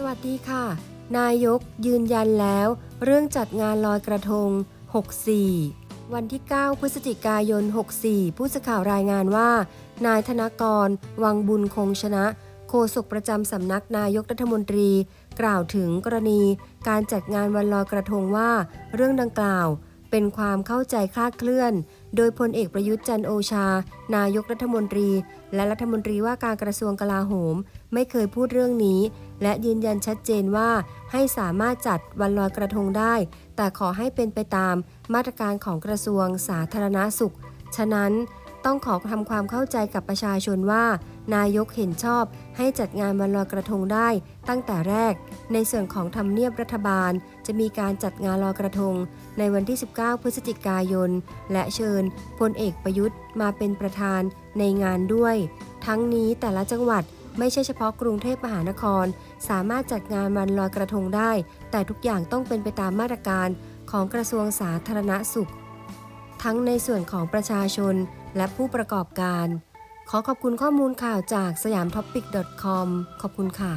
สวัสดีค่ะ นายกยืนยันแล้ว เรื่องจัดงานลอยกระทง 64 วันที่ 9 พฤศจิกายน 64 ผู้สื่อข่าวรายงานว่า นายธนกร วังบุญคงชนะ โฆษกประจำสำนักนายกรัฐมนตรี กล่าวถึงกรณีการจัดงานวันลอยกระทงว่า เรื่องดังกล่าว เป็นความเข้าใจคลาดเคลื่อน โดยพลเอกประยุทธ์จันโอชา นายกรัฐมนตรี และรัฐมนตรีว่าการกระทรวงกลาโหม ไม่เคยพูดเรื่องนี้ และยืนยันชัดเจนว่าให้สามารถจัดวันลอยกระทงได้ แต่ขอให้เป็นไปตามมาตรการของกระทรวงสาธารณาสุข ฉะนั้น ต้องขอทำความเข้าใจกับประชาชนว่า นายกเห็นชอบให้จัดงานวันลอยกระทงได้ตั้งแต่แรก ในส่วนของทำเนียบรัฐบาล จะมีการจัดงานลอยกระทง ในวันที่ 19 พฤศจิกายน และเชิญพลเอกประยุทธ์มาเป็นประธานในงานด้วย ทั้งนี้แต่ละจังหวัดไม่ใช่เฉพาะกรุงเทพมหานคร สามารถจัดงานวันลอยกระทงได้ แต่ทุกอย่างต้องเป็นไปตามมาตรการของกระทรวงสาธารณสุข ทั้งในส่วนของประชาชนและผู้ประกอบการ ขอขอบคุณข้อมูลข่าวจากสยามท็อปปิก .com ขอบคุณค่ะ